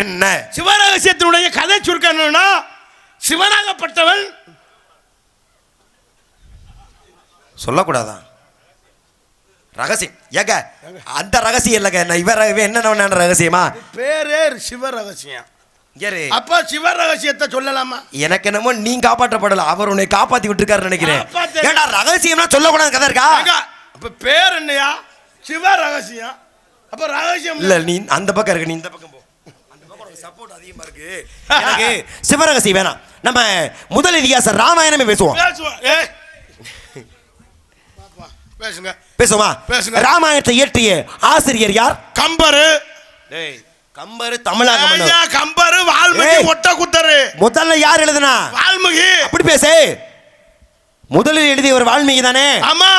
என்ன? சிவரகசியத்தினுடைய கதை சுருக்கம் என்னன்னா சிவனாகப்பட்டவன் சொல்லக்கூடாதா? ரகசியம். ஏங்க அந்த ரகசியம் இல்லைங்க. நான் இவர இவன் என்ன ரகசியமா? பேரே சிவ ரகசியம் அப்ப சிவ ரகசியத்தை சொல்லலாமா? எனக்கு என்னமோ நீ காப்பாற்றப்படல. அவர் உன்னை காப்பாத்தி விட்டுருக்காரு நினைக்கிறேன். ஏடா ரகசியம்னா சொல்லக்கூடாது கதை இருக்கா? அப்ப பேர் என்னையா? சிவ ரகசியம் அப்ப ரகசியம் இல்ல நீ அந்த பக்கம் இருக்கு நீ இந்த பக்கம் போ அந்த பக்கம் உனக்கு சப்போர்ட் அதிகமா இருக்கு. எனக்கு சிவரகசியம் வேணாம். நம்ம முதல் இதிகாச ராமாயணமே பேசுவோம். பேசுங்க. பேசுவோமா? பேசுங்க. ராமாயணத்தை இயற்றிய ஆசிரியர் யார்? கம்பரு. டேய் கம்பரு தமிழாக கம்பரு வால்மீகி. ஒட்ட குத்தரு முதல்ல யார் எழுதுனா? வால்மீகி. அப்படி பேசு. முதலில் எழுதியவர் வால்மீகி தானே? ஆமா.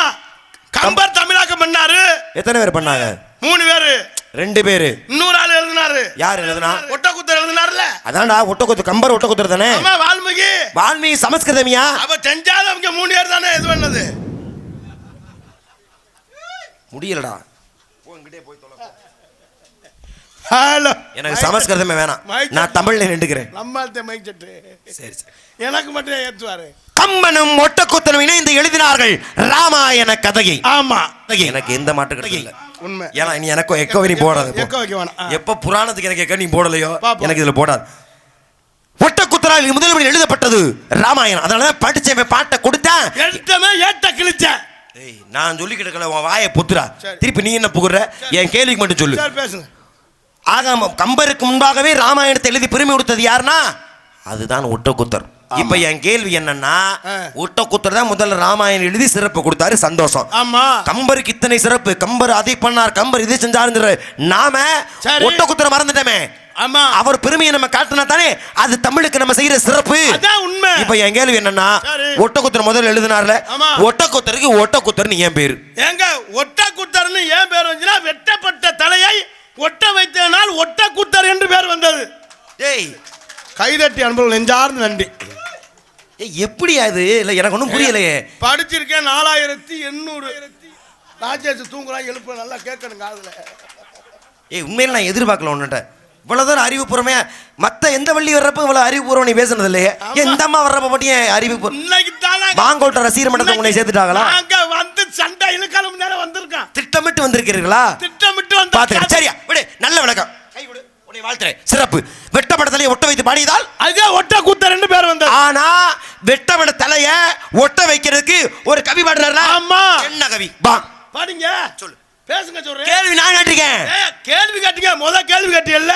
கம்பர் தமிழாக்கம் பண்ணாரு. எத்தனை பேர் பண்ணாங்க? மூணு பேரு. ரெண்டு பேரு. இன்னொரு ஆள் எழுதினாரு. யார் எழுதுனா? ஒட்ட குத்தர் எழுதினாருல. அதான்டா ஒட்டக்குத்து கம்பர் ஒட்டக்குத்துற தானே? ஆமா வால்மீகி. வால்மீகி சமஸ்கிருதமியா? அவ செஞ்சாதவங்க மூணு பேர் தானே இது பண்ணது. முடியலடா. ஹலோ. எனக்கு சமஸ்கிருதமே வேணாம். நான் தமிழ்ல நின்றுக்கிறேன். நம்மள்ட்ட மைக் செட்டு. சரி சரி. எனக்கு மட்டும் ஏத்துவாரு. கம்பனும் ஒட்டக்குத்தனும் இணைந்து எழுதினார்கள் ராமாயண கதையை. ஆமா. எனக்கு எந்த மாற்று இல்ல. உண்மை. ஏன்னா நீ எனக்கோ எக்கோ நீ போடாது. எக்க வைக்க வேணாம். எப்ப புராணத்துக்கு எனக்கு எக்க நீ போடலையோ. எனக்கு இதுல போடாது. ஒட்டக்குத்தரால் முதல் முறை எழுதப்பட்டது ராமாயணம். அதனால தான் படிச்சவன் பாட்டை கொடுத்தேன். எடுத்தமே ஏட்ட கிழிச்சேன். ஏய், நான் சொல்லிக்கிட்டு இருக்கல உன் வாயை புத்துறா சரி. திருப்பி நீ என்ன புகுற? என் கேள்விக்கு மட்டும் சொல்லு. பேசுங்க. ஆகாம கம்பருக்கு முன்பாகவே ராமாயணத்தை எழுதி பெருமை கொடுத்தது யாருன்னா? அதுதான் ஒட்டக்குத்தர். இப்ப என் கேள்வி என்னன்னா ஆ. ஒட்டக்குத்தர் தான் முதல்ல ராமாயணம் எழுதி சிறப்பு கொடுத்தாரு சந்தோஷம். ஆமா. கம்பருக்கு இத்தனை சிறப்பு கம்பர் அதை பண்ணார் கம்பர் இதை செஞ்சாருங்கிற நாம சரி. ஒட்டக்குத்தரை மறந்துட்டோமே. ஆமா. அவர் பெருமையை நம்ம காட்டினா தானே அது தமிழுக்கு நம்ம செய்யற சிறப்பு. உண்மை. இப்ப என் கேள்வி என்னன்னா சரி. ஒட்டக்குத்தர் முதல்ல எழுதினார்ல. ஒட்டக்குத்தருக்கு ஒட்டக்குத்தர்னு ஏன் பேரு. ஏங்க ஒட்ட குத்தர்னு ஏன் பேர் வந்துச்சுன்னா வெட்டப்பட்ட தலையை ஒட்ட வைத்ததனால் ஒட்ட குத்தர் என்று பேர் வந்தது. டேய். கைதட்டி அன்பர்கள் நெஞ்சார்ந்து நன்றி. ஏய், எப்படியா இது? இல்ல எனக்கு ஒன்றும் புரியலையே. படிச்சிருக்கேன் நாலாயிரத்தி எண்ணூறு. ராஜேஷ் தூங்குறான் எழுப்பு நல்லா கேட்கணும் காதுல. ஏய் உண்மையில நான் எதிர்பார்க்கல உன்னிட்ட இவ்வளவு தூரம் அறிவுபூர்வமே மத்த எந்த வள்ளி வர்றப்ப இவ்வளவு அறிவுபூர்வம் நீ பேசுனது இல்லையே இந்த அம்மா வர்றப்ப மட்டும் ஏன் அறிவு மாங்கோட்ட ரசிகர் மன்றத்தை உன்னை சேர்த்துட்டாங்களா? நாங்க வந்து சண்டை இழுக்காலம் நேரம் வந்திருக்கான் திட்டமிட்டு வந்திருக்கிறீர்களா? திட்டமிட்டு வந்து பாத்துக்க சரியா விடு. நல்ல விளக்கம். உன்னை வாழ்த்துறேன். சிறப்பு. வெட்டப்பட தலையை ஒட்ட வைத்து பாடியதால் அதுதான் ஒட்ட குத்தர் என்று பேர் வந்தது ஆனா வெட்டப்பட தலைய ஒட்ட வைக்கிறதுக்கு ஒரு கவி பாடுறாரா ஆமா. என்ன கவி? பா பாருங்க சொல்லு. பேசுங்க சொல்றேன். கேள்வி நான் கேட்டிருக்கேன். கேள்வி கேட்டீங்க. முத கேள்வி கேட்டியல்ல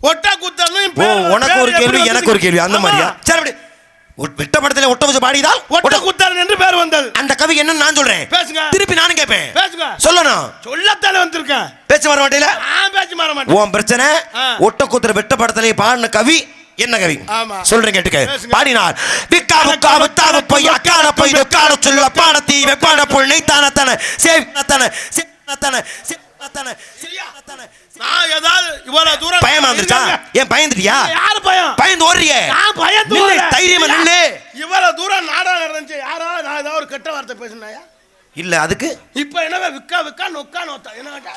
ஒட்ட குத்தர்னு ஓ உனக்கு ஒரு கேள்வி எனக்கு ஒரு கேள்வி அந்த மாதிரியா? சரி அப்படி. ஒட்- வெட்டப்படத்துல ஒட்ட வச்சு பாடியதால் ஒட்ட ஒட்ட- குத்தர் என்று பேர் வந்தது. அந்த கவி என்னன்னு நான் சொல்றேன்? பேசுங்க. திருப்பி நானும் கேட்பேன். பேசுங்க. சொல்லணும். சொல்லத்தானே வந்திருக்கேன். பேச்ச வர மாட்டேல? நான் பேச்சு மாற மாட்டேன். உன் பிரச்சனை ஆ. ஒட்டக்குத்திர வெட்டப்படத்திலே பாடின கவி என்ன கவி. சொல்றேன் கேட்டுக்க. பாடினார். விக்கா முக்கா வித்தாவ போய் அக்கான போய் வெக்கான சொல்ல பாடத்தி வெப்பான பொருள். நெய்த்தான தன சேவன சேவன சேவன சேவன நான் ஏதாவது இவ்வளவு தூரம் பயமா வந்துருச்சா. ஏன் பயந்துட்டியா? யாரு பயம்? பயந்து ஓடுறியே. நான் பயந்து நில்லு. தைரியமா நில்லு. இவ்வளவு தூரம் நாடகம் நடந்துச்சு. யாரா நான் ஏதாவது ஒரு கெட்ட வார்த்தை பேசினாயா இல்ல அதுக்கு. இப்ப என்ன விக்கா விக்கா நொக்கா நோத்தா? என்ன?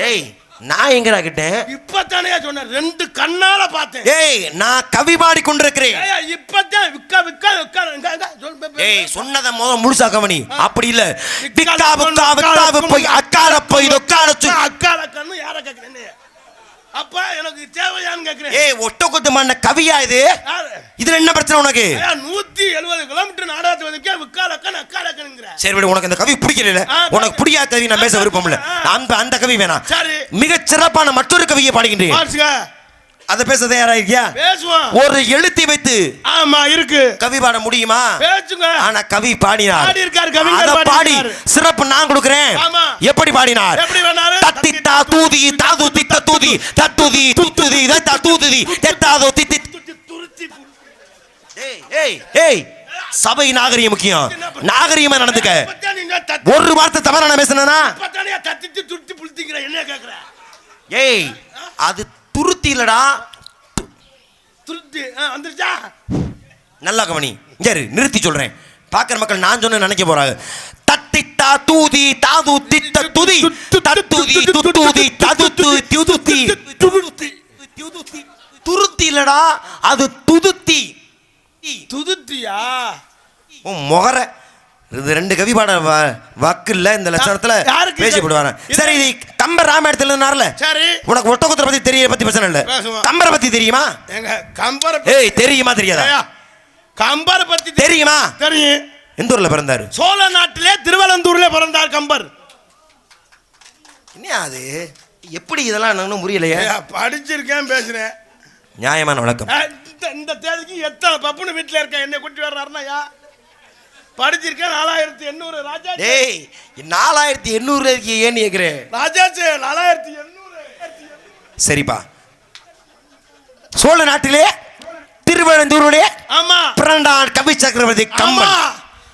டேய் நான் எங்கடா கிட்டேன்? இப்பத்தானே சொன்னேன். ரெண்டு கண்ணால பார்த்தேன். டேய் நான் கவி பாடி கொண்டிருக்கிறேன். இப்பதான் விக்கா விக்கா விக்கா ஏய். சொன்னத முத முழுசா கவனி. அப்படி இல்ல. விக்கா விக்கா அக்கால போய் அக்கால போய் தொக்கால அக்கால கண்ணு யார கேக்குறேன்னு அப்ப எனக்கு தேவையான்னு கேக்குறேன். ஏய் ஒட்ட குத்து மண்ண கவியா இது? இதுல என்ன பிரச்சனை உனக்கு? நூத்தி எழுபது விக்கால சரி விடு உனக்கு இந்த கவி பிடிக்கல உனக்கு பிடிக்காத கவி நான் பேச விருப்பம் இல்ல ஆ. அந்த அந்த கவி வேணாம். சரி. மிகச் சிறப்பான மற்றொரு கவியை பாடுகின்றேன். அதை பேச தயாரா இருக்கியா? ஒரு எழுத்தை வைத்து ஆமா இருக்கு. கவி பாட முடியுமா? ஆனா கவி பாடினார். பாடி. சிறப்பு நான் கொடுக்கிறேன். எப்படி பாடினார்? தத்தி தா தூதி தாது தித்த தூதி தத்துதி துத்துதி தத்தா. தெத்தாதோ ஏய் ஏய் ஏய். சபை நாகரிகம் முக்கியம். நாகரிகமா நடந்துக்க. தத்தி- ஒரு வார்த்தை தவறா நான் பேசுனா ஏய் அது துருத்தி இல்லடா. துருத்தி வந்துருச்சா? நல்லா கவனி. இரு, நிறுத்தி சொல்றேன். பாக்குற மக்கள் நான் சொன்ன நினைக்க போறாங்க. தத்தித்தா தூதி தாது தித்த துதி. தத்துதி துத்துதி ததுத்து தியுதுத்தி. துருத்தி இல்லடா அது துதுத்தி. துதுத்தியா? உன் முகர இது ரெண்டு கவி பாட வ- வக்கு இல்ல இந்த லட்சணத்துல பேசி? போடுவாங்க சரி இது கம்பர் ராமாயணத்துல இருந்தார்ல சரி. உனக்கு ஒட்டகுத்திர பத்தி தெரிய பத்தி பிரச்சனை இல்ல. கம்பரை பத்தி தெரியுமா? எங்க கம்பர் ஏய் தெரியுமா தெரியாதா? கம்பர் பத்தி தெரியுமா? தெரியும். எந்த ஊர்ல பிறந்தாரு? சோழ நாட்டிலே திருவனந்தூர்ல பிறந்தார் கம்பர். என்ன அது? எப்படி இதெல்லாம் ஒண்ணும் புரியலையே. படிச்சிருக்கேன் பேசுறேன். நியாயமான வழக்கம். அஹ், இந்த தேதிக்கு எத்தனை பப்புனு வீட்டுல இருக்கேன் என்னை கூட்டி வர்றாருனாயா படிச்சிருக்கேன் நாலாயிரத்தி எண்ணூறு ராஜா டேய் நாலாயிரத்தி எண்ணூறுல இருக்கு ஏன்னு கேக்குறேன்? ராஜாச்சு நாலாயிரத்தி எண்ணூறு. சரிப்பா. சோழ நாட்டிலே திருவனந்தூருடைய ஆமா. பிறந்தான் கவி சக்கரவர்த்தி கம்பன்.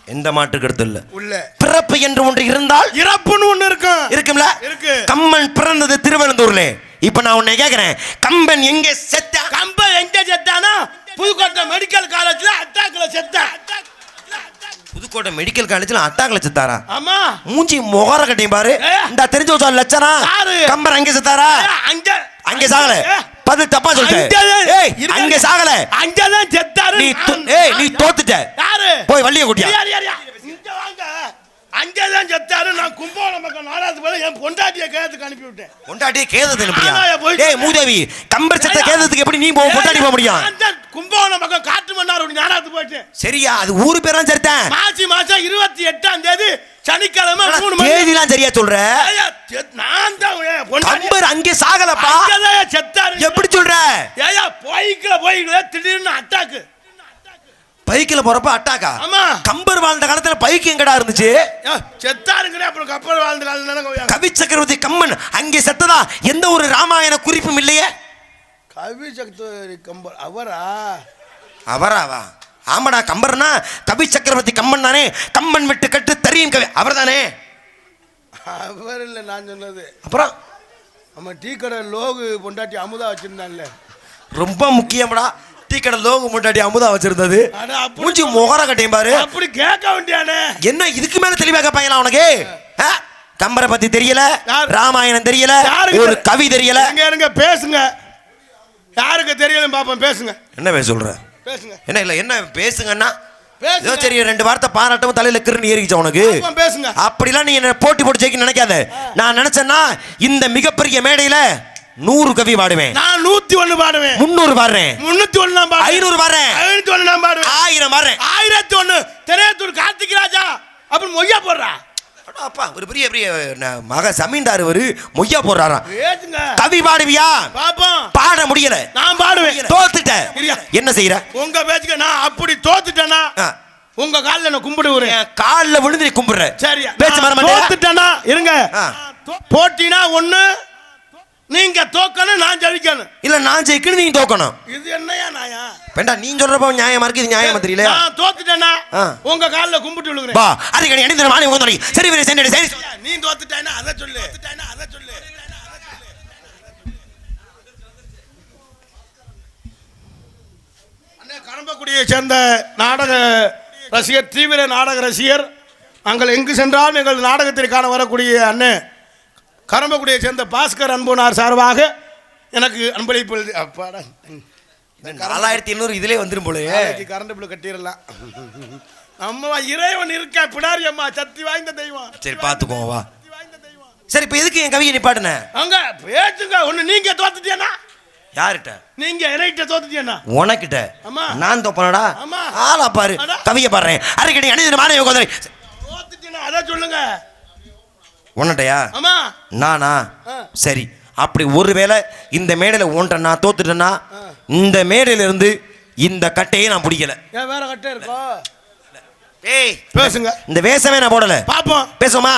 எந்த மாற்று கருத்து இல்ல உள்ள. பிறப்பு என்று ஒன்று இருந்தால் இறப்புன்னு ஒண்ணு இருக்கும். இருக்கும்ல? இருக்கு. கம்பன் பிறந்தது திருவனந்தூர்ல இப்ப நான் உன்னை கேக்குறேன். கம்பன் எங்கே செத்தா? கம்ப எங்க செத்தானா? புதுக்கோட்டை மெடிக்கல் காலேஜ்ல அட்டாக்ல செத்தான் புதுக்கோட்டை மெடிக்கல் காலேஜ்ல அட்டாக்ல செத்தாரா? ஆமா. மூஞ்சி முகர கட்டையும் பாரு. இந்த தெரிஞ்சு வச்சா லட்சணா? கம்பன் அங்கே செத்தாரா? அங்க. அங்க சாகல. பதில் தப்பா சொல்லிட்டேன். அங்க சாகல. அங்கதான் செத்தாரு. நீ ஏய் நீ தோத்துட்ட. யாரு? போய் வள்ளிய குட்டியா யார், யார், யார்? இங்க வாங்க அங்கதான் செத்தாரு. நான் கும்பகோணம் பக்கம் நாலாவது போல என் பொண்டாட்டிய கேத்துக்கு அனுப்பி விட்டேன் பொண்டாட்டியே கேதத்து அனுப்பியா ஏய் மூதேவி கம்பர் செத்த கேதத்துக்கு எப்படி நீ போ பொண்டாட்டி போக முடியும்? தான் கும்பகோணம் பக்கம் காட்டு மன்னார் நாலாவது போயிட்டேன் சரியா அது ஊரு பேரும் சரித்தேன். மாசி மாசம் இருபத்தி எட்டாம் தேதி சனிக்கிழமை மூணு மணி தேதிலாம் சரியா சொல்ற? நான் தான் கம்பர் அங்கே சாகலப்பா. செத்தாரு. எப்படி சொல்ற? ஏயா போய்க்கல போய்க்கல திடீர்னு அட்டாக்கு பைக்கில் போறப்ப அட்டாக்கா ஆமா. கம்பர் வாழ்ந்த காலத்துல பைக் எங்கடா இருந்துச்சு? ஏ, செத்தாருங்கடே அப்புறம் கப்பல் வாழ்ந்த காலம் தானே கவி சக்கரவர்த்தி கம்மன் அங்கே செத்ததா? எந்த ஒரு ராமாயண குறிப்பும் இல்லையே? கவி சக்தி கம்பல் அவரா? அவராவா ஆமாடா கம்பர்னா கவி சக்கரவர்த்தி கம்மன் தானே? கம்மன் விட்டு கட்டு தெரியும் கவி அவர் தானே அவர் இல்லை நான் சொன்னது. அப்புறம்? நம்ம டீ கடை லோகு பொண்டாட்டி அமுதா வச்சிருந்தான்ல. ரொம்ப முக்கியம்டா. டீ கடை லோகு முன்னாடி அமுதா வச்சிருந்தது. மூஞ்சி முகர கட்டையும் பாரு. அப்படி கேட்க வேண்டியானே. என்ன இதுக்கு மேல தெளிவா கேட்பாங்களா உனக்கு? கம்பரை பத்தி தெரியல? ராமாயணம் தெரியல ஒரு கவி தெரியல. இருங்க பேசுங்க. யாருக்கு தெரியல பாப்போம் பேசுங்க. என்ன பேச சொல்ற? பேசுங்க. என்ன இல்ல என்ன பேசுங்கன்னா? சரி ரெண்டு வார்த்தை பாராட்டவும் தலையில கிருன்னு ஏறிக்கிச்சா உனக்கு? பேசுங்க. அப்படிலாம் நீ என்ன போட்டி போட்டு ஜெயிக்க நினைக்காத. நான் நினைச்சேன்னா இந்த மிகப்பெரிய மேடையில நூறு கவி பாடுவேன். நான் நூத்தி ஒண்ணு பாடுவேன். முன்னூறு பாடுறேன். முன்னூத்தி ஒண்ணு நான் பாடுவேன். ஐநூறு பாடுறேன். ஐநூத்தி ஒண்ணு நான் பாடுவேன். ஆயிரம் பாடுறேன். ஆயிரத்தி ஒண்ணு திரையத்தூர் கார்த்திக் ராஜா அப்புறம் மொய்யா போடுறா. அப்பா ஒரு பெரிய பெரிய மக ஜமீன்தார் ஒரு மொய்யா போடுறாராம். கவி பாடுவியா? பாப்போம் பாட முடியல. நான் பாடுவேன். தோத்துட்ட. இல்லையா? என்ன செய்யற உங்க பேச்சுக்கு நான் அப்படி தோத்துட்டேனா? ஆ. உங்க கால்ல நான் கும்பிடு விடுறேன் என் கால்ல விழுந்து நீ கும்பிடுற. சரியா. பேச்சு வர நான் மாட்டேன் தோத்துட்டேனா? இருங்க. போட்டினா ஒண்ணு நீங்க தோக்கணும் நான் ஜெயிக்கணும். இல்ல நான் ஜெயிக்கணும் நீ தோக்கணும். இது என்னையா நாயா வேண்டா நீ சொல்றப்ப நியாயமா இருக்கு இது நியாயமா தெரியல. நான் தோத்துட்டேனா. உங்க கால்ல கும்பிட்டு விழுகிறேன். பா அதுக்கு அணிந்த மாணி உங்க சரி வீரே சரி சரி நீ தோத்துட்டானா? அதை சொல்லு. அதை சொல்லு அண்ணே கரம்பக்குடியை சேர்ந்த நாடக ரசிகர் தீவிர நாடக ரசிகர் நாங்கள் எங்கு சென்றாலும் எங்கள் நாடகத்தில் காண வரக்கூடிய அண்ணே கரம்பக்குடியை சேர்ந்த பாஸ்கர் அன்புனார் சார்பாக எனக்கு அன்பளிப்பு அப்பாடா. நாலாயிரத்தி எண்ணூறு இதுலயே வந்துரும் போலயே. நாளைக்கு கரண்ட் பில் கட்டிடலாம். நம்ம இறைவன் இருக்க பிடாரி அம்மா சக்தி வாய்ந்த தெய்வம். சரி பாத்துக்கோ வா. சரி இப்ப எதுக்கு என் கவியை நிப்பாட்டுன அங்க பேச்சுங்க ஒண்ணு நீங்க தோத்துட்டியனா யார்கிட்ட? நீங்க என்கிட்ட தோத்துட்டியனா உனக்கிட்ட? ஆமா. நான் தோப்பனடா? ஆமா. ஆளா பாரு. கவியை பாடுறேன். அரைக்கடி அணிந்த மாணவி உட்காந்து தோத்துட்டியனா அதை சொல்லுங்க. உன்னட்டையா? நானா. சரி. அப்படி ஒருவேளை இந்த மேடையில ஒன்றை நான் தோத்துட்டேன்னா இந்த மேடையில இருந்து இந்த கட்டையை நான் பிடிக்கல. ஏன் வேற கட்ட இருக்கோ? ஏய் பேசுங்க. இந்த வேஷமே நான் போடல. பாப்போம். பேசுமா.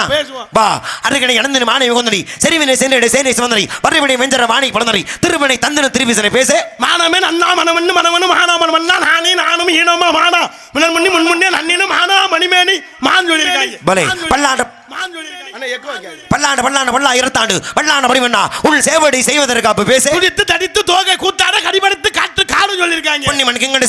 வா. அன்றைக்கடை இழந்து மாணவி கொந்தடி செறிவினை சென்றடை சேனை சிவந்தடி. வரைவினை வெஞ்சர வாணி பிறந்தடி திருவினை தந்தன திருவிசனை பேச. மானமே நன்னா மனமன்னு மனமன்னு மானாமன் மன்னா நானே நானும் ஈனமா மானா. மினன் மண்ணி முன்முன்னே நன்னினும் மானா மணிமேனி மான் சொல்லியிருக்காங்க. பலே பல்லாண்ட பல்லாண்டு பல்லாண்டு பல்லா இருத்தாண்டு பல்லாண்டு படிவண்ணா உள் சேவடி செய்வதற்கு அப்ப பேச. தடித்து தோகை கூத்தாட கடிபடுத்து காற்று சொல்லியிருக்காங்க. பொன்னி மணி கிங்கடி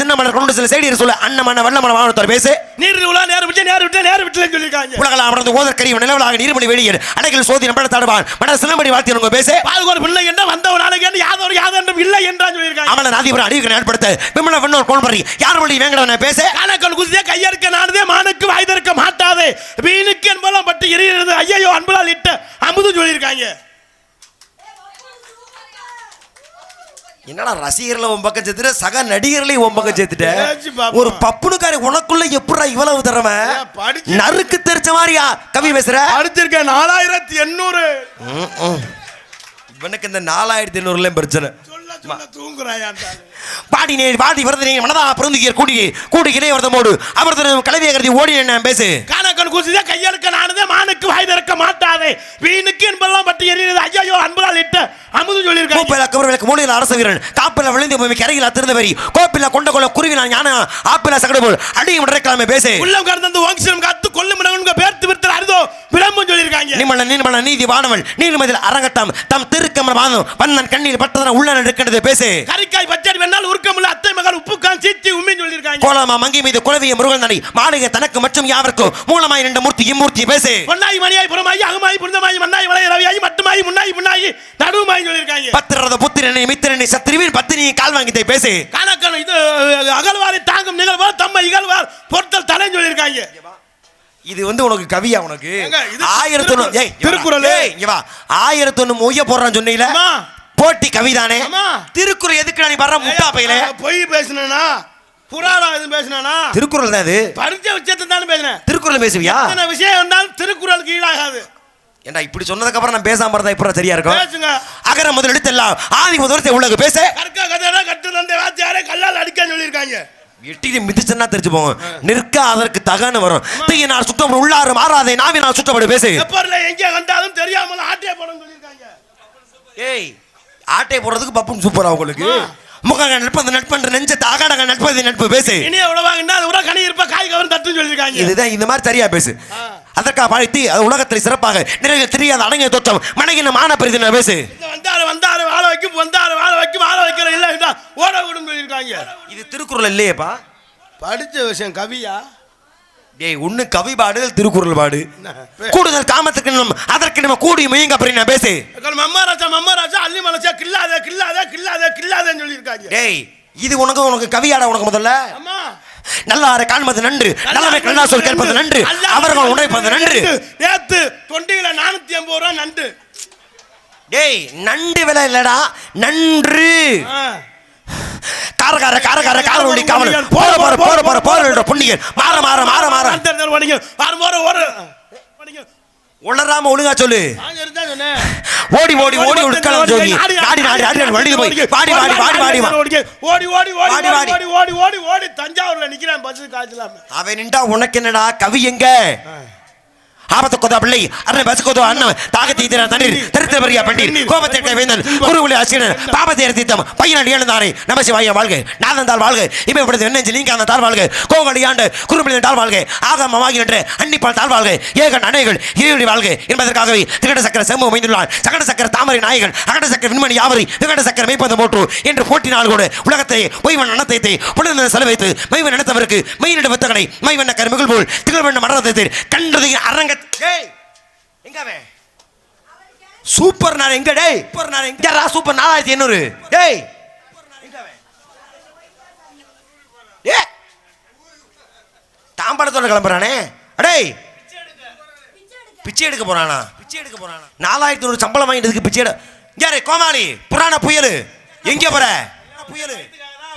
சின்ன மலர் கொண்டு சில செய்தி சொல்ல. அண்ணன் மண்ண வெள்ள மன வாகனத்தோட பேசு. நீர் உலா நேரம் விட்டு நேரம் விட்டு நேரம் விட்டுலன்னு சொல்லியிருக்காங்க. உலகலாம் அமர்ந்து ஓதற்கரி நிலவலாக நீர்மணி வெளியேறு. அடைகள் சோதி நம்பட தாடுவான். மன சிலம்படி வாழ்த்தி உங்க பேசு. ஒரு பிள்ளை என்ன வந்த ஒரு நாளைக்கு என்ன யாதொன்றும் இல்லை என்றான் சொல்லியிருக்காங்க. அவன நாதிபுரம் அறிவுக்கு ஏற்படுத்த. விமல வெண்ணோர் கோல் பறி யார் வழி வேங்கடவன பேசு. காணக்கல் குதிதே கையறுக்க நாடுதே மானுக்கு வாய் திறக்க மாட்டாதே. வீணுக்கு என்பதெல்லாம் பட்டு எரிகிறது. ஐயோ அன்புலால் இட்ட அமுது சொல்லியிருக்காங்க. என்னடா ரசிகர்ல உன் பக்கம் சேர்த்துட்டு? சக நடிகர்லையும் உன் பக்கம் சேர்த்துட்ட? ஏச்சு பாப்பா. ஒரு பப்புனுக்காரி உனக்குள்ள எப்படா இவ்வளவு திறமை? நறுக்கு தெரிச்ச மாதிரியா? கவி பேசுற? அடுத்திருக்க நாலாயிரத்தி எண்ணூறு. இவனுக்கு இந்த நாலாயிரத்தி எண்ணூறுல பிரச்சனை. சொல்ல சொல்ல தூங்குறாயான் பாடி நே வாடி வரதனே மனதா பிறந்துகிற கூடி கூடி இணைய வரதமோடு அவர்தனும் கலவிய கருதி ஓடி என்ன பேசு. காணக்கல் குதிதே கையறுக்க நாடுதே மானுக்கு வாய் திறக்க மாட்டாதே. வீணுக்கு என்பதெல்லாம் பட்டு எரிகிறது ஐயோ அன்புலால் இட்ட அமுது சொல்லியிருக்காங்க கோப்பில கவர் விளக்கு மூலையில் அரச வீரன் காப்பில விழுந்து பூமி கரையில் திருந்த வரி கோப்பில கொண்ட கொள்ள குருவினா ஞான ஆப்பில சகடு போல் அடியும் முடக்கலாமே பேசு. உள்ளம் கடந்து ஓங்கிசிரம் காத்து கொல்லும் இடங்க பேர்த்து விருத்தர் அருதோ விளம்பம் சொல்லியிருக்காங்க. நிமல நிர்மல நீதி வானவன் நீர்மதில் அரங்கட்டம் தம் திருக்கமல வாதம் வண்ணன் கண்ணீர் பட்டதன உள்ள இருக்கின்றது பேசு. கறிக்காய் பச்சடி வேணால் உருக்கமுள்ள அத்தை மகள் உப்புக்கான் சீத்தி உண்மைன்னு சொல்லியிருக்காங்க. கோலமா மங்கி மீது குலவிய முருகன் நடி மாளிகை தனக்கு மற்றும் யாவருக்கும் மூலமாய் நின்ற மூர்த்தி இம்மூர்த்தி பேசு. பொன்னாய் மணியாய் புறமாயி அகமாயி புனிதமாயி மண்ணாய் வளைய ரவியாயி மட்டுமாயி முன்னாயி முன்னாயி நடுவுமாய் சொல்லியிருக்காங்க. பத்திரத புத்திரனை மித்திரனை சத்திரிவின் பத்தினி கால் வாங்கித்தை பேசு. கணக்கன் இது அகழ்வாரை தாங்கும் நிகழ்வார் தம்மை இகழ்வார் பொருத்தல் தலைன்னு சொல்லியிருக்காங்க. இது வந்து உனக்கு கவியா உனக்கு? ஆயிரத்தி ஒண்ணு திருக்குறள். இங்க வா. ஆயிரத்தி ஒண்ணு மொய்ய போடுறான்னு அம்மா. போட்டி கவிதானே. திருக்குறள் எதுக்கு நீ வர்ற முட்டா பையில பொய் பேசினா புராணம் எதுவும் பேசினா திருக்குறள் தான் இது படிச்ச விஷயத்தை தானே பேசினேன். திருக்குறள் பேசுவியா? எத்தனை விஷயம் இருந்தாலும் திருக்குறளுக்கு ஈடாகாது ஏண்டா இப்படி சொன்னதுக்கு அப்புறம் நான் பேசாம இருந்தா இப்ப சரியா இருக்கும்? பேசுங்க. அகர முதல் எழுத்தெல்லாம் ஆதி முதலத்தை உள்ளது பேச. கற்க கதையா கட்டு தந்தை வாத்தியாரே கல்லால் அடிக்க சொல்லியிருக்காங்க. எட்டி மிதிச்சுன்னா தெரிஞ்சு போகும். நிற்க அதற்கு தகன்னு வரும். தீயினால் சுத்தப்படும் உள்ளாறு மாறாதே நாவினால் சுத்தப்படு பேசு. எப்பர்ல எங்க கண்டாலும் தெரியாமல் ஆட்டிய படம் சொல்லியிருக்காங்க. ஏய் ஆட்டை போடுறதுக்கு பப்பும் சூப்பரா உங்களுக்கு. முகங்க நட்பது நட்பன்று நெஞ்சத்தை அகடங்க நட்பது நட்பு பேசு. இனிய உணவாங்கன்னா அது கூட கனி இருப்ப காய் கவர்ந்து தட்டுன்னு சொல்லியிருக்காங்க. இதுதான் இந்த மாதிரி சரியா பேசு. அதற்காக பழைத்து அது உலகத்தில் சிறப்பாக நிறைய தெரியாத அடங்கிய தோற்றம் மனைகின மான பெரிதின பேசு. வந்தாரு வந்தாரு வாழ வைக்கும் வந்தாரு வாழ வைக்கும் வாழ வைக்கிற இல்ல ஓட விடும் சொல்லியிருக்காங்க. இது திருக்குறள் இல்லையேப்பா? படிச்ச விஷயம் கவியா? ஏய் ஒண்ணு கவி பாடு திருக்குறள் பாடு. கூடுதல் காமத்துக்கு நம்ம அதற்கு நம்ம கூடி முயங்க அப்படி நான் பேசு. மம்மாராஜா மம்மாராஜா அள்ளி மலைச்சா கில்லாத கில்லாத கில்லாத கில்லாதன்னு சொல்லியிருக்காங்க. டேய் இது உனக்கு உனக்கு கவியாடா உனக்கு முதல்ல? அம்மா. நல்லாரை காண்பது நன்று நல்லமை கண்ணா சொல் கேட்பது நன்று அவர்கள் உழைப்பது நன்று. நேத்து தொண்டியில நானூத்தி ஐம்பது ரூபா நண்டு. டேய் நண்டு விலை இல்லடா நன்று. காரகார காரகார காரவழி காவல் போற போற போற போற போற புண்ணியன். மாற மாற மாற மாற. போற ஓடு ஓடிங்க உளராம ஒழுங்கா சொல்லு. ஓடி ஓடி ஓடி சொல்லி நாடி நாடி நாடி நாடி வழி போய். பாடி பாடி பாடி பாடி. ஓடி ஓடி ஓடி ஓடி. ஓடி ஓடி ஓடி ஓடி தஞ்சாவூர்ல நிக்கிறேன் பஸ் காய்ச்சலாம. அவன் நின்றா உனக்கு என்னடா கவி எங்க? ஆபத்து கொதா பிள்ளை அண்ணன் பசு கொதோ அண்ணன் தாகத்தை தீர தண்ணீர் திருத்த பெரிய பண்டீர் கோபத்திற்க வேந்தன் குருவிழி ஆசிரியர் பாபத்தை தீர்த்தம் பையனடி எழுந்தாரே நம சிவாய வாழ்க. நாதந்தால் வாழ்க. இவை விடுது என்ன நீங்க அந்த தாழ் வாழ்க. கோகடி ஆண்டு குருவிழி தாழ் வாழ்க. ஆகமமாகி நின்று அன்னிப்பால் தாழ் வாழ்க. ஏகன் அணைகள் இருடி வாழ்க. என்பதற்காகவே திகட சக்கர செம்மு அமைந்துள்ளான் சகட சக்கர தாமரை நாயகன் அகட சக்கர விண்மணி யாவரி திகட சக்கர மெய்ப்பந்த போற்று என்று போட்டினால் கூட உலகத்தை பொய்வன் அன்னத்தை புலந்த செலவைத்து மைவன் நினைத்தவருக்கு மெய்யிட வித்தகனை மைவண்ண கருமிகள் போல் திகழ்வண்ண மரணத்தை கண்டது அரங்க டேய் எங்க அவன்? சூப்பர் நான் எங்க டேய்? சூப்பர் நான் எங்க? யாரா சூப்பர்? நாலாயிரத்தி எண்ணூறு டேய்? ஏ தாம்பாளத்தோட கிளம்புறானே. அடேய் பிச்சை எடுக்க போறானா? பிச்சை எடுக்க போறானா? நாலாயிரத்தி நூறு சம்பளம் வாங்கிட்டதுக்கு பிச்சை எடு. யாரு? கோமாளி புராண புயலு. எங்க போற? புயலு.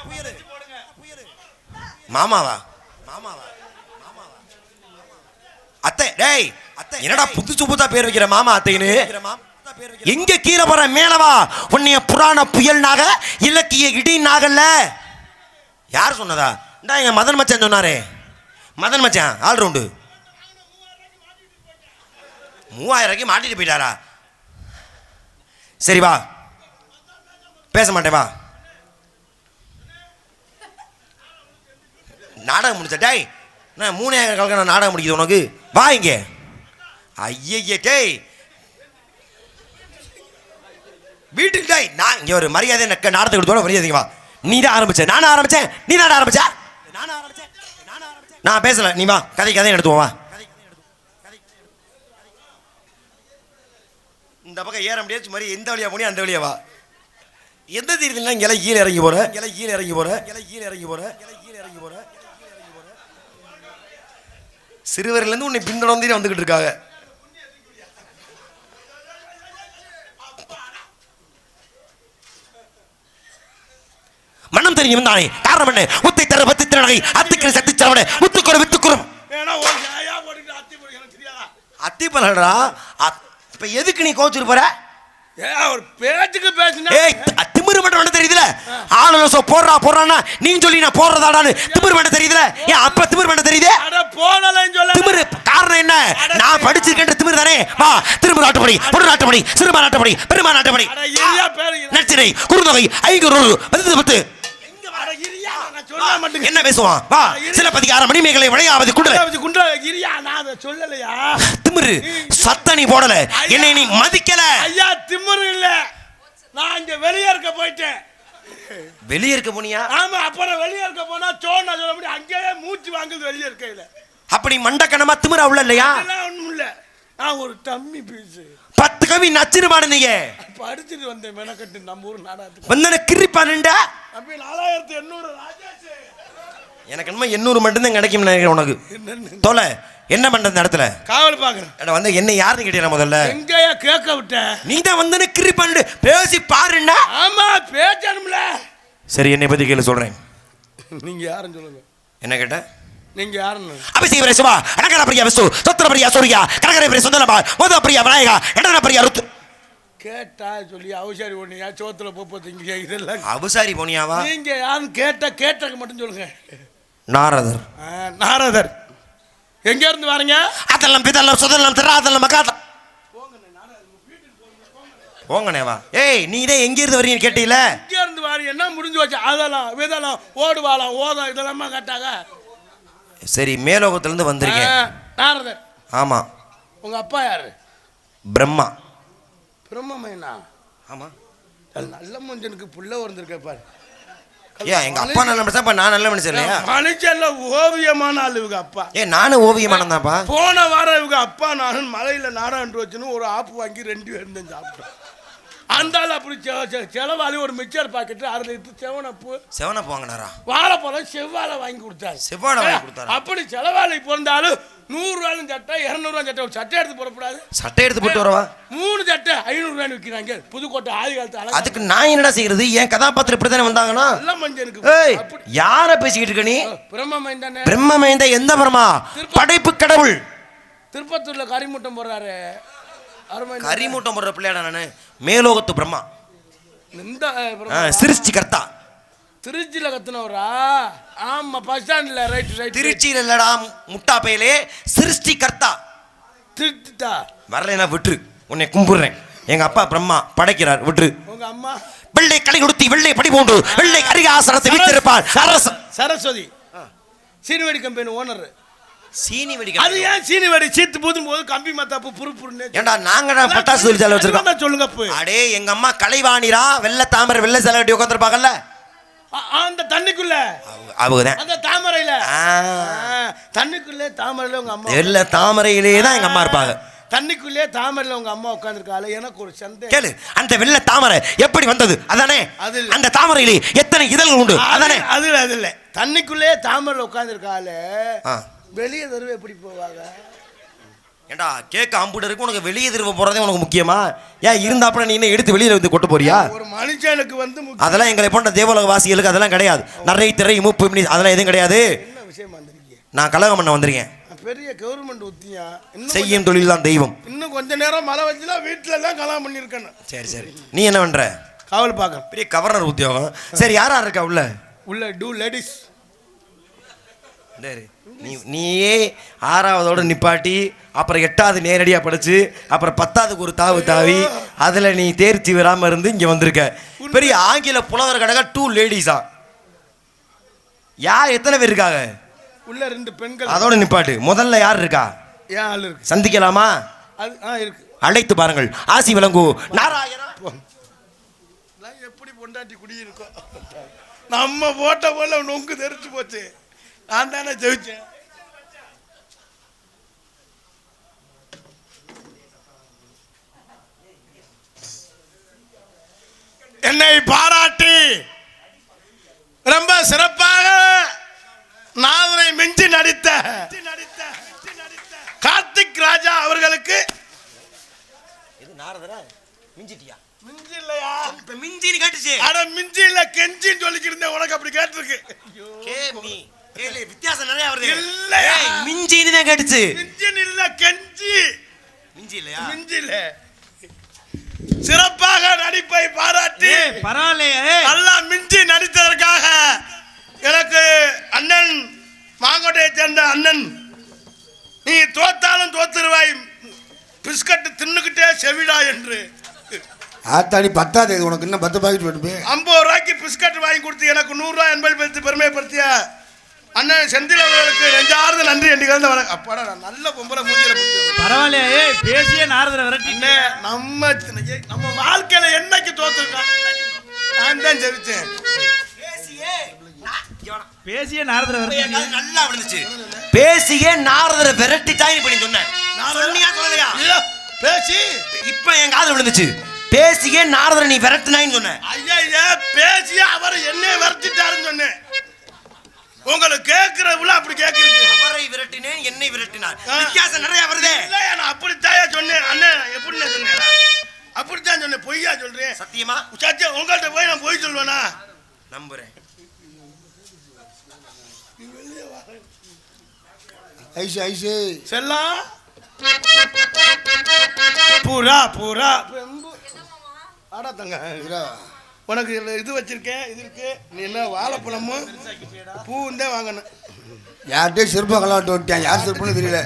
புயலு. மாமாவா? மாமாவா? அத்தை டேய் அத்தை என்னடா புதுசு புதுசா பேர் வைக்கிற மாமா அத்தைன்னு? எங்க கீழே போற மேலவா? உன்னைய புராண புயல் நாக இலக்கிய இடி நாகல்ல? யார் சொன்னதா? இந்தா எங்க மதன் மச்சான் சொன்னாரே. மதன் மச்சான் ஆல் ரவுண்டு மூவாயிரம் ரூபாய்க்கு மாட்டிட்டு போயிட்டாரா? சரி வா. பேச மாட்டேன் வா. நாடகம் முடிச்ச டேய் நான் மூணே கலக்க நான் நாடகம் முடிக்குது உனக்கு? வா இங்க. டேய் வீட்டுக்கு டேய் நான் இங்கே ஒரு மரியாதை நக்க நாடகத்தை கொடுத்தோட மரியாதைங்க வா. நீ தான் ஆரம்பிச்ச. நானும் ஆரம்பிச்சேன். நீ தான் ஆரம்பிச்ச? நான் பேசல. நீ வா. கதை கதை எடுத்துவோம் வா. இந்த பக்கம் ஏற முடியாது. மாதிரி எந்த வழியாக போனியும் அந்த வழியா வா. எந்த தீர்த்துல இங்கே கீழே இறங்கி போகிறேன் இலை கீழே இறங்கி போகிறேன் இலை கீழே இறங்கி போகிறேன் இலை கீழே இறங்கி போகிறேன் இருந்து உன்னை பின்தொடர்ந்து வந்துகிட்டு இருக்காங்க. மனம் தெரியும் தானே? காரணம் என்ன? முத்தை தர பத்தி திறனகை அத்துக்கிற சக்தி சரவண முத்துக்குற வித்துக்குறம் அத்தி பலடா இப்ப எதுக்கு நீ கோச்சுட்டு போற? ஏ ஒரு பேச்சுக்கு பேசினா ஏய் த- திமிரு மட்டும் ஒண்ணு தெரியுதுல? ஆளுநர் போடுறா போடுறான்னா நீ சொல்லி நான் போடுறதாடான்னு திமிரு மட்டும் தெரியுதுல? ஏன் அப்ப திமிரு மட்டும் தெரியுதே? அட போனலன்னு சொல்ல திமிரு. காரணம் என்ன? நான் படிச்சிருக்கேன் திமிரு தானே? வா திரும்ப நாட்டுப்படி பொது நாட்டுப்படி சிறுமா நாட்டுப்படி பெருமா நாட்டுப்படி. நச்சினை குறுந்தொகை ஐநூறு பத்து பத்து என்ன பேசுவான்? வா சிலப்பதிகார மணிமேகலை விளையாவது குண்டல குண்டா இரியா நான் அதை சொல்லலையா? திமிரு சத்த நீ போடல. என்னை நீ மதிக்கல. ஐயா திமிரு இல்ல. நான் இங்க வெளியே இருக்க போயிட்டேன். வெளியே இருக்க போனியா? ஆமா அப்புறம் வெளியே இருக்க போனா சோனா சொல்ல முடியும். அங்கேயே மூச்சு வாங்குது வெளியே இருக்கையில. அப்படி மண்டக்கணமா திமிரா உள்ள இல்லையா? ஒண்ணும் இல்ல. நான் ஒரு டம்மி பீஸ் பத்து கவி நச்சுன்னு பாடுனீங்க. படிச்சுட்டு வந்தேன் மெனக்கட்டு. நம்ம ஊர் நாடகத்துக்கு வந்தன கிரிப்பா நின்றா? அப்படி நாலாயிரத்தி எண்ணூறு ராஜாச்சு. எனக்கு என்னமோ எண்ணூறு மட்டும்தான் கிடைக்கும் நினைக்கிறேன் உனக்கு. தொலை என்ன பண்ற இந்த இடத்துல? காவல் பாக்குறேன் வந்து என்ன யாருன்னு கேட்டீங்க முதல்ல? எங்கயா கேட்க விட்ட. நீ தான் வந்து கிரி பண்ணு பேசி பாருன்னா? ஆமா பேச்சணும்ல சரி என்னை பத்தி கேளு சொல்றேன். நீங்க யாருன்னு சொல்லுங்க. என்ன கேட்ட? நீங்க யாருன்னு? அபிஷேக சிவா அனகர பிரியா விஷ்ணு சொத்திர பிரியா சூர்யா கனகர பிரியா சுந்தரமா மோத பிரியா விநாயகா எடன பிரியா ருத்து. கேட்டா சொல்லி அவசாரி ஒண்ணியா சோத்துல போப்பீங்க இதெல்லாம். அபுசாரி போனியாவா நீங்க யாருன்னு கேட்ட கேட்டக்கு மட்டும் சொல்லுங்க. நாரதர். நாரதர். எங்க இருந்து வரீங்க? அதெல்லாம் பிதெல்லாம் சுதெல்லாம் திராதெல்லாம் மகாத போங்கண்ணே வா. ஏய் நீ தான் எங்க இருந்து வரீங்க கேட்டீல எங்க இருந்து வரீங்க என்ன முடிஞ்சு வச்சு அதெல்லாம் இதெல்லாம் ஓடுவாளாம் ஓதம் இதெல்லாம் கேட்டாங்க. சரி மேலோகத்துல இருந்து வந்திருக்கேன் நாரதர். ஆமா. உங்க அப்பா யாரு? பிரம்மா. பிரம்மமைனா? ஆமா. நல்ல மனுஷனுக்கு புள்ள வந்திருக்க பாரு. ஏன் எங்க அப்பா நல்ல மனுஷன் அப்ப நான் நல்ல மனுஷன் இல்லையா? மனுஷன்ல ஓவியமான ஆளு இவங்க அப்பா. ஏ நானும் ஓவியமானதாப்பா போன வாரம் இவங்க அப்பா நானும் மலையில நாடாண்டு வச்சுன்னு ஒரு ஆப்பு வாங்கி ரெண்டு பேரும் சாப்பிட்டோம். அந்த ஆள் அப்படி செலவாளி ஒரு மிச்சர் பாக்கெட்டு அரை litre Seven Up. Seven Up வாங்கினாரா? வாழைப்பழம் செவ்வாழை வாங்கி கொடுத்தாரு. செவ்வாழை வாங்கி கொடுத்தாரா? அப்படி செலவாளி பிறந்தாலும் நூறு ரூபாயும் சட்டை இரநூறுவா சட்டை. ஒரு சட்டை எடுத்து போடக்கூடாது சட்டை எடுத்து போட்டு வரவா? மூணு சட்டை ஐநூறு ரூபாய் விற்கிறாங்க புதுக்கோட்டை ஆதி காலத்து அதுக்கு நான் என்னடா செய்யறது? என் கதாபாத்திரம் இப்படி தானே வந்தாங்கன்னா? நல்ல மஞ்சனுக்கு யார பேசிக்கிட்டு இருக்க நீ? பிரம்மமைன் தானே? பிரம்மமேந்த எந்த பிரம்மா படைப்பு கடவுள். திருப்பத்தூர்ல கறிமுட்டம் போடுறாரு. கரிமூட்டம் போடுற பிள்ளையாடா நானு. மேலோகத்து பிரம்மா. இந்த சிருஷ்டி கர்த்தா. திருச்சியில கத்துனவரா? ஆமா பஸ் ஸ்டாண்ட்ல ரைட் ரைட் திருச்சியில் இல்லடா முட்டா பையலே சிருஷ்டி கர்த்தா. திருச்சிட்டா வரலைன்னா விட்டுரு. உன்னை கும்பிடுறேன். எங்க அப்பா பிரம்மா படைக்கிறார் விட்டுரு. உங்க அம்மா? வெள்ளை களி கொடுத்தி வெள்ளை படி போன்று வெள்ளை அரிகாசனத்தை வீற்றிருப்பார் அரச சரஸ்வதி. சீனிவடி கம்பெனி ஓனர் சீனி அது வெடிக்க ஏன் சீனிவடி சீத்து பூதும் போது கம்பி மத்தாப்பு புறுப்புறுன்னு ஏண்டா நாங்கடா பட்டாசு தொழிற்சாலை வச்சிருக்கோம். சொல்லுங்க போய் அடே எங்க அம்மா கலைவாணிரா வெள்ளை தாமரை வெள்ளை சிலை கட்டி உட்காந்துருப்பாங்கல்ல அந்த தண்ணிக்குள்ள. அவங்க தான் அந்த தாமரையில. தண்ணிக்குள்ளே தாமரையில உங்க அம்மா வெள்ளை தாமரையிலே தான் எங்க அம்மா இருப்பாங்க. தண்ணிக்குள்ளே தாமரையில உங்க அம்மா உட்காந்துருக்காள் எனக்கு ஒரு சந்தேகம். கேளு அந்த வெள்ளை தாமரை எப்படி வந்தது? அதானே? அது. அந்த தாமரையிலே எத்தனை இதழ்கள் உண்டு? அதானே? அது அது இல்ல. தண்ணிக்குள்ளே தாமரையில் உட்காந்துருக்காள். வெளியே தருவ எப்படி போவாங்க? ஏண்டா கேட்க அம்புட்டு இருக்கு உனக்கு வெளியே திரும்ப போறதே உனக்கு முக்கியமா? ஏன் இருந்தாப்புல நீ என்ன எடுத்து வெளியில வந்து கொட்ட போறியா? ஒரு மனுஷனுக்கு வந்து அதெல்லாம் எங்களை போன்ற தேவலோக வாசிகளுக்கு அதெல்லாம் கிடையாது. நிறைய திரை மூப்பு அதெல்லாம் எதுவும் கிடையாது. நான் கலகம் பண்ண வந்திருக்கேன் பெரிய கவர்மெண்ட் உத்தியா? செய்யும் தொழில் தான் தெய்வம். இன்னும் கொஞ்ச நேரம் மழை வச்சுலாம் வீட்டில எல்லாம் கலாம் பண்ணியிருக்கேன் சரி சரி. நீ என்ன பண்ற? காவல் பார்க்கறேன். பெரிய கவர்னர் உத்தியோகம். சரி யாரா இருக்கா உள்ள? உள்ள டூ லேடிஸ் நீ நீயே ஆறாவதோட நிப்பாட்டி அப்புறம் எட்டாவது நேரடியாக படிச்சு அப்புறம் பத்தாவதுக்கு ஒரு தாவு தாவி அதில் நீ தேர்ச்சி வராமல் இருந்து இங்கே வந்திருக்க. பெரிய ஆங்கில புலவர் கடக டூ லேடிஸா யார் எத்தனை பேர் இருக்காங்க? உள்ள ரெண்டு பெண்கள். அதோட நிப்பாட்டு. முதல்ல யார் இருக்கா? சந்திக்கலாமா? அது ஆ இருக்கு. அழைத்து பாருங்கள். ஆசி விளங்கு. நாராயணா. எப்படி பொண்டாட்டி குடியிருக்கோம்? நம்ம போட்ட போல நொங்கு தெரிச்சு போச்சு. நான் தானே ஜெயிச்சேன். என்னை பாராட்டி ரொம்ப சிறப்பாக நாதனை மிஞ்சி நடித்த கார்த்திக் ராஜா அவர்களுக்கு இது நாரதரா? மிஞ்சிட்டியா? மிஞ்சி இல்லையா இப்ப மிஞ்சின்னு கேட்டுச்சு. அட மிஞ்சி இல்ல கெஞ்சின்னு சொல்லிக்கிட்டு இருந்தேன். உனக்கு அப்படி கேட்டிருக்கு. ஏலே வித்தியாசம் நிறைய வருது. இல்லையா? ஏய், மிஞ்சின்னு தான் கேட்டுச்சு. மிஞ்சின் இல்ல கெஞ்சி. மிஞ்சி இல்லையா மிஞ்சி இல்ல சிறப்பாக நடிப்பை பாராட்டி பரவாயில்லையே. நல்லா மிஞ்சி நடித்ததற்காக எனக்கு அண்ணன் மாங்கோட்டையை சேர்ந்த அண்ணன் நீ தோத்தாலும் தோத்துருவாய் பிஸ்கட் தின்னுக்கிட்டே செவிடா என்று. ஆத்தாடி பத்தாது உனக்கு இன்னும் பத்து பாக்கெட் வேணுமே ஐம்பது ரூபாய்க்கு பிஸ்கட் வாங்கி கொடுத்து எனக்கு நூறுரூவா என்பது பெருத்து பெருமைப்படுத்திய? அண்ணன் செந்தில் அவர்களுக்கு நெஞ்சார்ந்த நன்றி என்று கலந்த வணக்கம். அப்பாடா நான் நல்ல பொம்பளை மூஞ்சில பரவாயில்லையே பேசிய நாரதரை விரட்டி நம்ம நம்ம வாழ்க்கையில என்னைக்கு தோத்துருக்கான் நான் தான் ஜெயிச்சேன் பேசியே. பேசிய நாரதரை விரட்டி நல்லா விழுந்துச்சு. பேசியே நாரதரை விரட்டித்தான் இப்ப நீ சொன்ன? சொன்னியா சொல்லலையா? ஐயோ, பேசி. இப்ப என் காது விழுந்துச்சு. பேசியே நாரதரை நீ விரட்டினாயின்னு சொன்ன. ஐயா பேசி அவர் என்னை விரட்டிட்டாருன்னு சொன்னேன். உங்களுக்கு கேட்கிறவுல அப்படி கேட்கறது அவரை விரட்டினேன் என்னை விரட்டினார். வித்தியாசம் நிறைய வருதே. இல்லையா நான் அப்படித்தாயா சொன்னேன்? அண்ணன் எப்படி நான் சொன்னேன்? அப்படித்தான் சொன்னேன் பொய்யா சொல்றேன். சத்தியமா? சத்தியம் உங்கள்கிட்ட போய் நான் பொய் சொல்லுவேனா நம்புறேன். Ice ice. செல்லாம் பூரா பூரா ஆடா தங்க இரா. உனக்கு இது வச்சிருக்கேன் இது இருக்கு. நீ என்ன வாழைப்பழமும் பூவும் தான் வாங்கணும். யார்கிட்டயும் சிற்ப கலாட்டு விட்டேன் யார் சிற்பம்னு தெரியல.